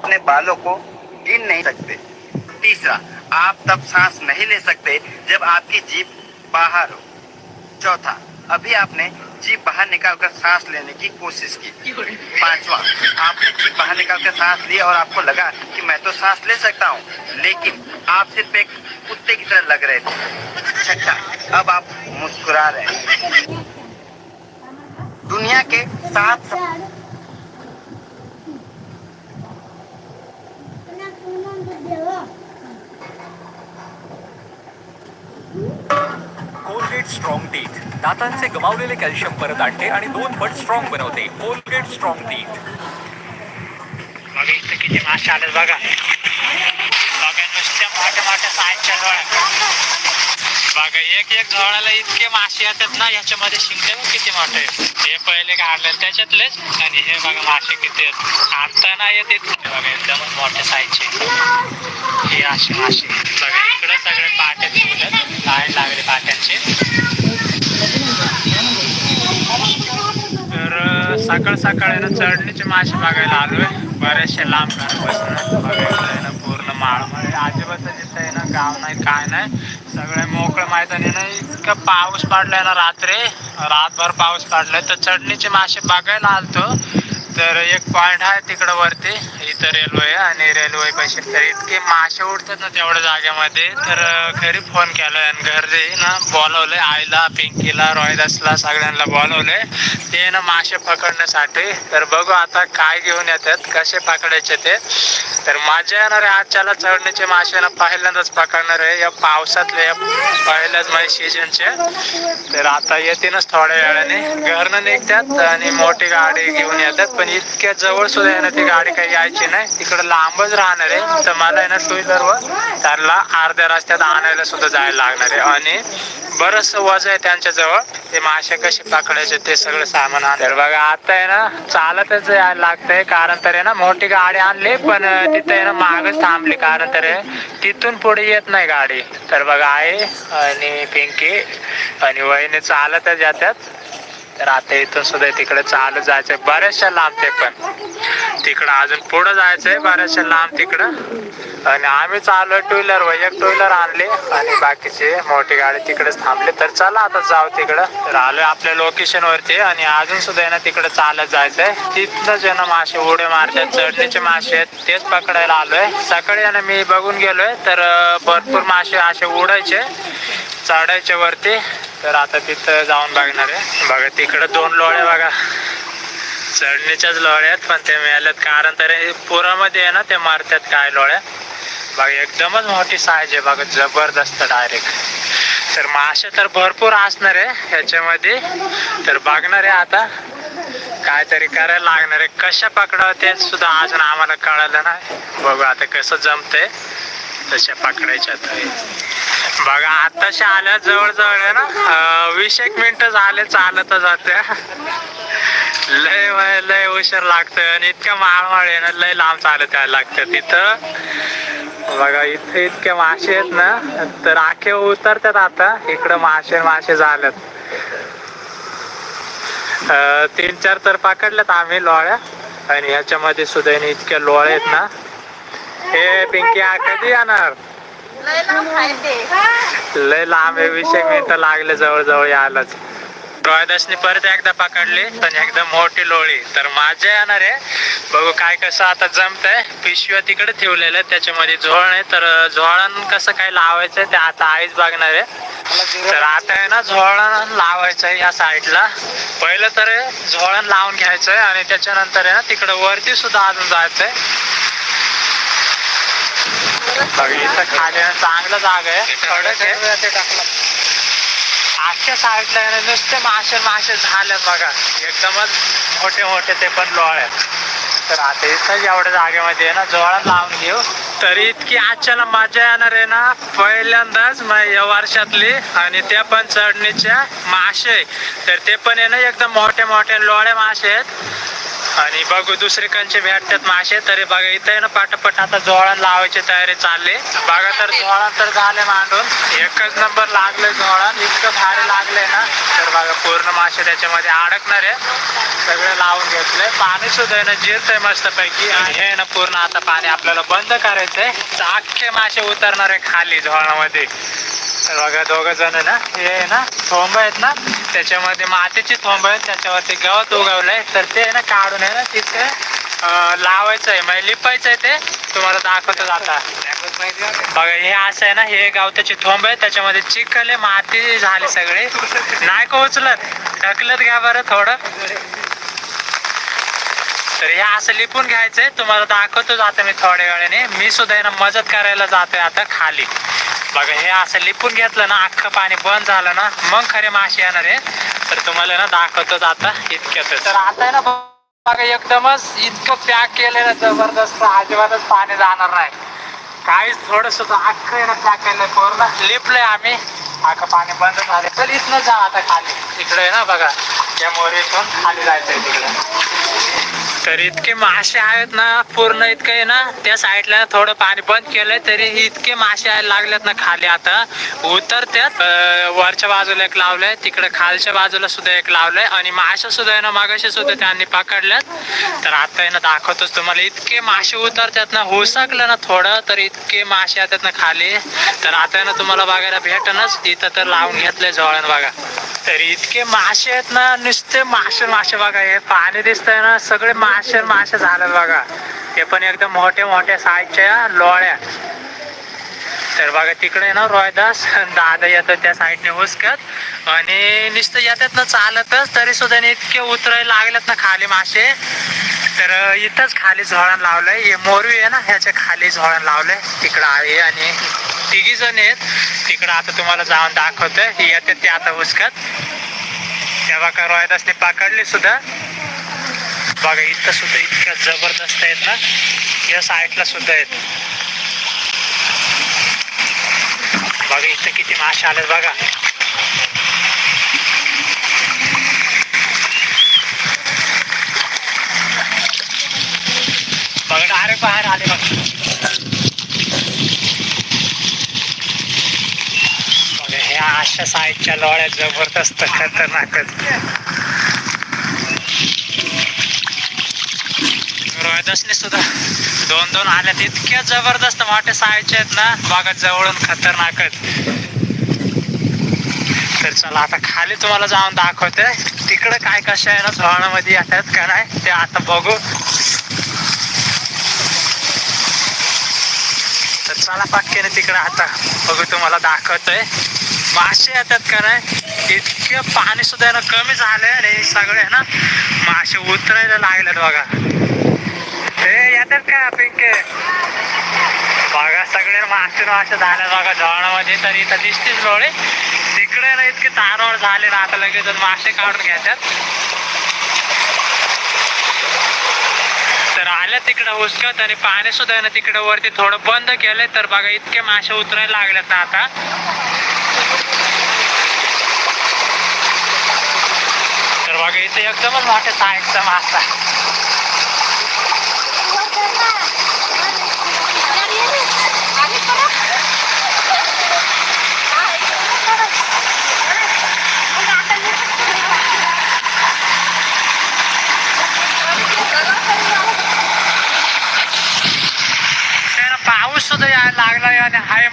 अपने बालों को गिन नहीं सकते। तीसरा, आप तब सांस नहीं ले सकते जब आपकी जीप बाहर हो। चौथा, अभी आपने जीप बाहर निकालकर सांस लेने की कोशिश की। पांचवा, आपने जीप बाहर निकालकर सांस ली और आपको लगा कि मैं तो सांस ले सकता हूँ, लेकिन आप सिर्फ़ एक कुत्ते की तरह लग रहे थे। छठा, अब आप मुस्कुरा रहे हैं। दुनिया के सात कोलगेट स्ट्रॉंग टीथ दातांचे गमावलेले कॅल्शियम परत आणते आणि दोन पट स्ट्रॉंग बनवते. कोलगेट स्ट्रॉंग टीथ बघा इथं किती मासे आलेत बघा. बघा नुसत्या मोठ्या मोठ्या साईजच्या झोळ्या बघा. एक एक झोळाला इतके मासे येतात ना याच्यामध्ये शिंगटे किती मोठे. हे पहिले काढले त्याच्यातलेच आणि हे बघा मासे किती आहेत. आता नाही येत इतके बघा एकदमच मोठे साईजचे हे असे मासे. बघा इकडे सगळे पाट्या ठेवलेत लाईन लागले पाट्यांचे तर सकाळ सकाळ आहे ना चढणीचे मासे बघायला आलोय. बरेचसे लांब बसून बघायला आहे ना पूर्ण माळमध्ये म्हणजे अजिबात तिथं आहे ना गाव नाही काय नाही. सगळे मोकळं मैदान आहे ना इतकं पाऊस पडलाय ना रात्री. रातभर पाऊस पडलाय. तर चढणीचे मासे बघायला आलतो. तर एक पॉइंट आहे तिकडं वरती इथं रेल्वे आहे आणि रेल्वे पैसे तर इतके मासे उडतात ना तेवढ्या जागेमध्ये. तर घरी फोन केलाय आणि घरी ना बोलवलंय आईला पिंकीला रोहिदासला सगळ्यांना बोलवले ते ना मासे पकडण्यासाठी. तर बघू आता काय घेऊन येतात कसे पकडायचे ते. तर मजा येणार आहे आजच्याला चढण्याचे. मासे ना पहिल्यांदाच पकडणार आहे. या पावसातले या पहिल्याच माझ्या सीजनचे तर आता येतीलच थोड्या वेळाने. घरनं निघतात आणि मोठी गाडी घेऊन येतात. पण इतक्या जवळ सुद्धा आहे ना ती गाडी काही यायची नाही. तिकडे लांबच राहणार आहे. तर मला आहे ना टू व्हीलरवर त्याला अर्ध्या रस्त्यात आणायला सुद्धा जायला लागणार आहे. आणि बरंच वज आहे त्यांच्याजवळ. ते मासे कसे पकडायचे ते सगळं सामान आण बघा आता आहे ना चालतच यायला लागतंय. कारण तर आहे ना मोठी गाडी आणली पण तिथे आहे ना मागच थांबली. कारण तर तिथून पुढे येत नाही गाडी. तर बघा आई आणि पिंकी आणि वहिनी चालतच जातात. तर आता इथून सुद्धा तिकडे चालू जायचंय. बऱ्याचशा लांब ते पण. तिकडं अजून पुढं जायचंय बऱ्याचशा लांब तिकडं. आणि आम्ही चालू टू व्हीलर व एक टू व्हीलर आणली आणि बाकीचे मोठी गाडी तिकडेच थांबली. तर चला आता जाऊ तिकडं. तर आलोय आपल्या लोकेशन वरती आणि अजून सुद्धा आहे ना तिकडे चालत जायचंय. तिथनं जे ना मासे उडे मारतात चढणीचे मासे आहेत तेच पकडायला आलोय. सकाळी ना मी बघून गेलोय तर भरपूर मासे असे उडायचे चढायचे वरती. तर आता तिथं जाऊन बघणार आहे. बघा तिकडं दोन लोळे बघा. चढणीच्याच लोळ्या आहेत पण ते मिळाल्यात. कारण तर पुरामध्ये आहे ना ते मारतात काय लोळ्या? बघा एकदमच मोठी साईज आहे. बघा जबरदस्त डायरेक्ट तर मासे तर भरपूर असणार आहे ह्याच्यामध्ये. तर बघणार आहे आता काहीतरी करायला लागणार आहे. कशा पकडावं ते सुद्धा अजून आम्हाला कळालं नाही. बघू आता कसं जमतंय. तशा पकडायच्या बघा आताशा आल्या जवळ जवळ आहे ना वीस एक मिनिट झाले चालत जाते. लय वय- लय उशीर लागतोय आणि इतक्या माळमाळ आहे ना लय लांब चालत यायला लागतं तिथं. बघा इथे इतके मासे आहेत ना तर आखे उतरतात आता. इकडं मासे मासे झालेत. अं, तीन चार तर पकडल्यात आम्ही लोळ्या. आणि ह्याच्यामध्ये सुद्धा आहे ना इतक्या आहेत ना. हे पिंकी कधी येणार? लय लांब आहे विषय मी तर लागले जवळ जवळ यायलाच. रोहिदासनी परत एकदा पकडली पण एकदम मोठी लोळी. तर माझ्या येणार आहे. बघू काय कसं आता जमतंय. पिशव्या तिकडे ठेवलेलं आहे त्याच्यामध्ये झोळ आहे. तर झोळण कसं काय लावायचं ते आता आईच बघणार आहे. तर आता आहे ना झोळण लावायचं आहे या साईडला. पहिलं तर झोळण लावून घ्यायचंय आणि त्याच्यानंतर आहे ना तिकडे वरती सुद्धा अजून जायचंय. इथं ना चांगलं जागा आहे. खडक आहे आजच्या साईडला नुसते मासे मासे झाले बघा. एकदमच मोठे मोठे ते पण लोळे तर आता इथं एवढ्या जागेमध्ये आहे ना जोळण लावून घेऊ. तरी इतकी आजच्याला मजा येणार आहे ना पहिल्यांदाच म- या वर्षातली आणि त्या पण चढणीच्या मासे. तर ते पण आहे ना एकदम मोठे मोठे लोळे मासे आहेत. आणि बघू दुसरीकडचे भेटतात मासे तरी बघा इथे ना पटापट आता जोळण लावायची तयारी चालली. बघा तर जोळण तर झाले मांडून एकच नंबर लागले जोळण इतकं भारी लागले ना. तर बघा पूर्ण मासे त्याच्यामध्ये अडकणार आहे. सगळे लावून घेतले. पाणी सुद्धा आहे ना जिरतंय मस्त पैकी आणि हे ना पूर्ण आता पाणी आपल्याला बंद करायचंय. अख्खे मासे उतरणार आहे खाली झोळामध्ये बघा दोघं जण ना हे ना थोंब आहेत ना त्याच्यामध्ये मातीची थोंब आहेत त्याच्यावरती गवत उगवलंय. तर ते आहे ना काढून आहे ना तिथे लावायचं आहे. म्हणजे लिपायचं आहे ते. तुम्हाला दाखवतो आता. बघा हे असं आहे ना हे गवताची थोंब आहे. त्याच्यामध्ये चिखल आहे माती झाली सगळे. नाही का उचलत? ढकलत घ्या बरं थोडं. तर हे असं लिपून घ्यायचंय. तुम्हाला दाखवतो आता मी थोड्या वेळाने. मी सुद्धा आहे ना मदत करायला जातोय आता खाली. बघा हे असं लिपून घेतलं ना अख्खं पाणी बंद झालं ना मग खरे मासे येणार आहे. तर तुम्हाला ना दाखवतोच आता इतक्यातच. तर आता आहे ना बघा एकदमच इतकं पॅक केलेलं जबरदस्त अजिबातच पाणी जाणार नाही. काहीच थोडस अख्खं आहे ना पॅक केलंय पूर्ण. लिपलंय आम्ही. अख्खं पाणी बंद झालं. तर इथनं जा आता खाली. इकडे आहे ना बघा या मोरीतून खाली जायचंय तिकडे. तर इतके मासे आहेत ना पूर्ण इतकं आहे ना त्या साईडला थोडं पाणी बंद केलंय तरी इतके मासे लागलेत ना खाली आता. उतरत्यात वरच्या बाजूला एक लावलंय तिकडे खालच्या बाजूला सुद्धा एक लावलंय आणि मासे सुद्धा आहे ना मागाशी सुद्धा त्यांनी पकडल्यात. तर आता आहे ना दाखवतोच तुम्हाला इतके मासे उतरतात ना हुसकलं ना थोडं तर इतके मासे येतात ना खाली. तर आता आहे ना तुम्हाला बघायला भेटणच इथं तर लावून घेतलंय जवळ बघा. तर इतके मासे आहेत ना नुसते मासे मासे बघा हे पाणी दिसतंय ना सगळे मासे मासे झाले बघा. ते पण एकदम मोठे मोठे साईजच्या लोळ्या. तर बघा तिकडे ना रोयदास दादा येतो त्या साईडने हुसकत. आणि नुसतं येतात ना चालतच तरी सुद्धा इतके उतरायला लागलेत ना खाली मासे. तर इथंच खाली झोळण लावलंय. हे मोरवी आहे ना ह्याच्या खाली झोळण लावलंय. तिकडं आहे आणि तिघी जण आहेत. तिकडं आता तुम्हाला जाऊन दाखवतोय. येते ते आता हुसकत. तेव्हा का रोयदासने पकडली सुद्धा. बघा इथं सुद्धा इतक्या जबरदस्त आहेत ना. या साईडला सुद्धा आहेत. बघा इथं किती मासे आलेत बघा. बघा अरे बाहेर आले बघा ह्या अशा साईडच्या लोळ्या जबरदस्त खतरनाकच रोहिदासने सुद्धा दोन दोन आल्यात. इतक्या जबरदस्त मोठ्या साईजच्या आहेत ना बघा जवळून खतरनाकच तर चला आता खाली तुम्हाला जाऊन दाखवते. तिकडं काय कशा आहे ना झोळामध्ये येतात का नाही ते आता बघू. तर चला पक्क्याने तिकडे आता बघू तुम्हाला दाखवतोय. मासे येतात का नाही इतके पाणी सुद्धा ना कमी झालंय आणि सगळे ना? मासे उतरायला लागलेत बघा. ते येतात का पिंके? बघा सगळे मासे मासे झाले बघा. जवळामध्ये तर इथं दिसतीच डोळे तिकडे ना इतके तारवळ झाले ना आता लगेच मासे काढून घ्यायच्यात. तर आल्या तिकडं उचकत आणि पाणी सुद्धा ना तिकडं वरती थोडं बंद केलंय. तर बघा इतके मासे उतरायला लागलेत ना आता तर बघा इथे एकदमच मोठ्या साईजचा मासा त्यानं पाऊस सुद्धा यायला लागला आणि हाय